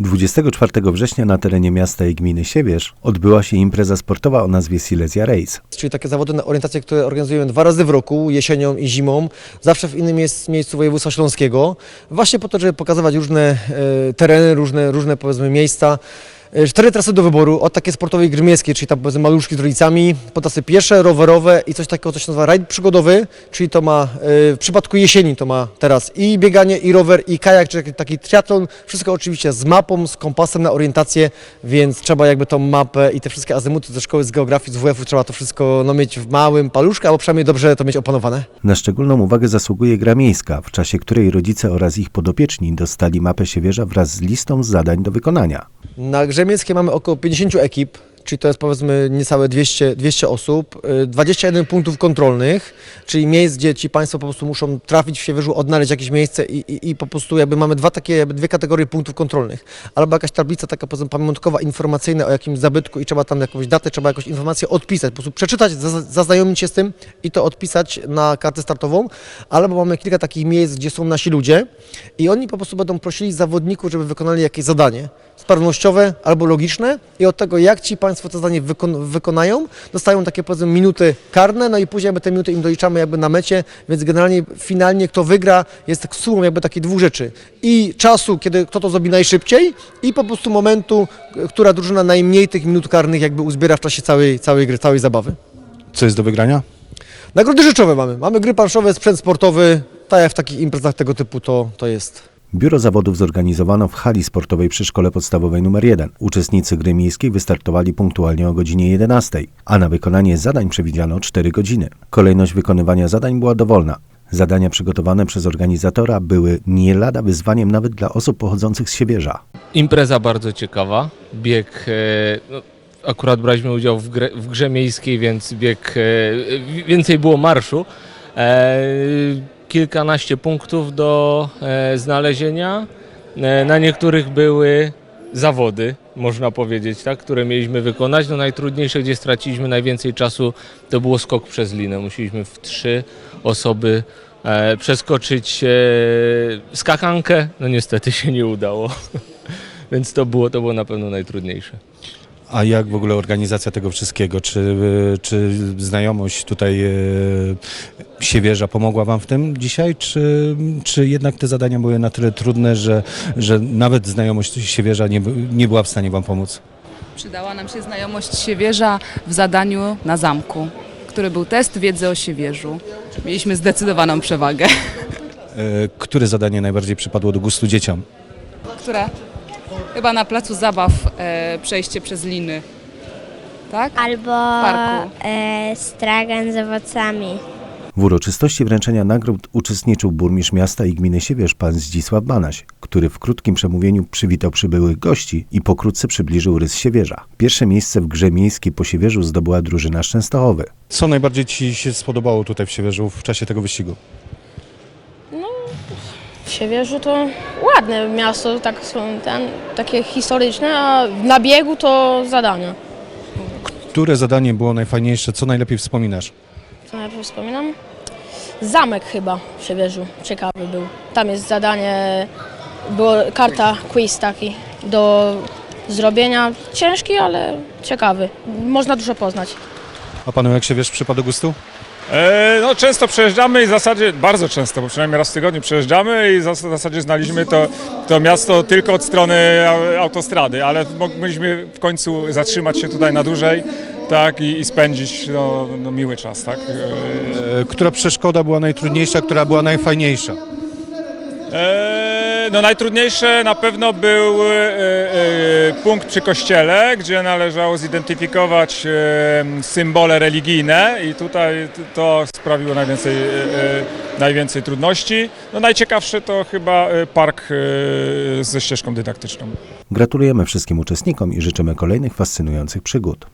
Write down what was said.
24 września na terenie miasta i gminy Siewierz odbyła się impreza sportowa o nazwie Silesia Race. czyli takie zawody na orientację, które organizujemy dwa razy w roku, jesienią i zimą, zawsze w innym miejsc, miejscu województwa śląskiego, właśnie po to, żeby pokazywać różne e, tereny, różne, różne powiedzmy miejsca. E, Cztery trasy do wyboru, od takiej sportowej gry miejskiej, czyli tam powiedzmy maluszki z rodzicami, po trasy piesze, rowerowe i coś takiego, co się nazywa rajd przygodowy, czyli to ma, e, w przypadku jesieni to ma teraz i bieganie, i rower, i kajak, taki, taki triatlon, wszystko oczywiście z mapą, z kompasem na orientację, więc trzeba jakby tą mapę i te wszystkie azymuty ze szkoły z geografii, z WF-u, trzeba to wszystko no, mieć w małym paluszku, albo przynajmniej dobrze to mieć opanowane. Na szczególną uwagę zasługuje gra miejska, w czasie której rodzice oraz ich podopieczni dostali mapę Siewierza wraz z listą zadań do wykonania. Na grze miejskiej mamy około 50 ekip, czyli to jest powiedzmy niecałe 200, 200 osób, y, 21 punktów kontrolnych, czyli miejsc, gdzie ci Państwo po prostu muszą trafić w Siewierzu, odnaleźć jakieś miejsce i, i, i po prostu jakby mamy dwa takie, jakby dwie kategorie punktów kontrolnych. Albo jakaś tablica taka powiedzmy pamiątkowa, informacyjna o jakimś zabytku i trzeba tam jakąś datę, trzeba jakąś informację odpisać, po prostu przeczytać, zaz- zaznajomić się z tym i to odpisać na kartę startową. Albo mamy kilka takich miejsc, gdzie są nasi ludzie i oni po prostu będą prosili zawodników, żeby wykonali jakieś zadanie sprawnościowe albo logiczne i od tego, jak ci Państwo to zadanie wykon wykonają, dostają takie powiedzmy minuty karne, no i później jakby te minuty im doliczamy jakby na mecie, więc generalnie finalnie kto wygra jest tak sumą jakby takich dwóch rzeczy i czasu, kiedy kto to zrobi najszybciej i po prostu momentu, która drużyna najmniej tych minut karnych jakby uzbiera w czasie całej, całej gry, całej zabawy. Co jest do wygrania? Nagrody rzeczowe mamy, mamy gry planszowe, sprzęt sportowy, tak jak w takich imprezach tego typu to, to jest. Biuro zawodów zorganizowano w hali sportowej przy szkole podstawowej nr 1. Uczestnicy gry miejskiej wystartowali punktualnie o godzinie 11, a na wykonanie zadań przewidziano 4 godziny. Kolejność wykonywania zadań była dowolna. Zadania przygotowane przez organizatora były nie lada wyzwaniem nawet dla osób pochodzących z Siewierza. Impreza bardzo ciekawa. Bieg, e, no, akurat braliśmy udział w, grze, w grze miejskiej, więc bieg, e, więcej było marszu. E, kilkanaście punktów do e, znalezienia. E, na niektórych były zawody, można powiedzieć, tak, które mieliśmy wykonać. No najtrudniejsze, gdzie straciliśmy najwięcej czasu, to było skok przez linę. Musieliśmy w trzy osoby e, przeskoczyć skakankę. No niestety się nie udało. Więc to było, to było na pewno najtrudniejsze. A jak w ogóle organizacja tego wszystkiego? Czy, y, czy znajomość tutaj y, Siewierza pomogła Wam w tym dzisiaj? Czy, czy jednak te zadania były na tyle trudne, że, że nawet znajomość Siewierza nie, nie była w stanie Wam pomóc? Przydała nam się znajomość Siewierza w zadaniu na zamku, który był test wiedzy o Siewierzu. Mieliśmy zdecydowaną przewagę. Y, Które zadanie najbardziej przypadło do gustu dzieciom? Które? Chyba na placu zabaw e, przejście przez liny. Tak? Albo parku. e, stragan z owocami. W uroczystości wręczenia nagród uczestniczył burmistrz miasta i gminy Siewierz pan Zdzisław Banaś, który w krótkim przemówieniu przywitał przybyłych gości i pokrótce przybliżył rys Siewierza. Pierwsze miejsce w grze miejskiej po Siewierzu zdobyła drużyna z Częstochowy. Co najbardziej Ci się spodobało tutaj w Siewierzu w czasie tego wyścigu? W Siewierzu to ładne miasto, tak są ten, takie historyczne, a na biegu to zadania. Które zadanie było najfajniejsze? Co najlepiej wspominasz? Co najpierw wspominam? Zamek chyba w Siewierzu, ciekawy był. Tam jest zadanie, była karta quiz taki do zrobienia. Ciężki, ale ciekawy. Można dużo poznać. A Panu jak Siewierz przypadł do gustu? E, no często przejeżdżamy i w zasadzie, bardzo często, bo przynajmniej raz w tygodniu przejeżdżamy i w zas- w zasadzie znaliśmy to, to miasto tylko od strony au- autostrady, ale mogliśmy w końcu zatrzymać się tutaj na dłużej tak, i, i spędzić no, no, miły czas. Tak. E, E, Która przeszkoda była najtrudniejsza, która była najfajniejsza? E, no najtrudniejsze na pewno był e, e, punkt przy kościele, gdzie należało zidentyfikować e, symbole religijne i tutaj to sprawiło najwięcej, najwięcej trudności. No najciekawsze to chyba park ze ścieżką dydaktyczną. Gratulujemy wszystkim uczestnikom i życzymy kolejnych fascynujących przygód.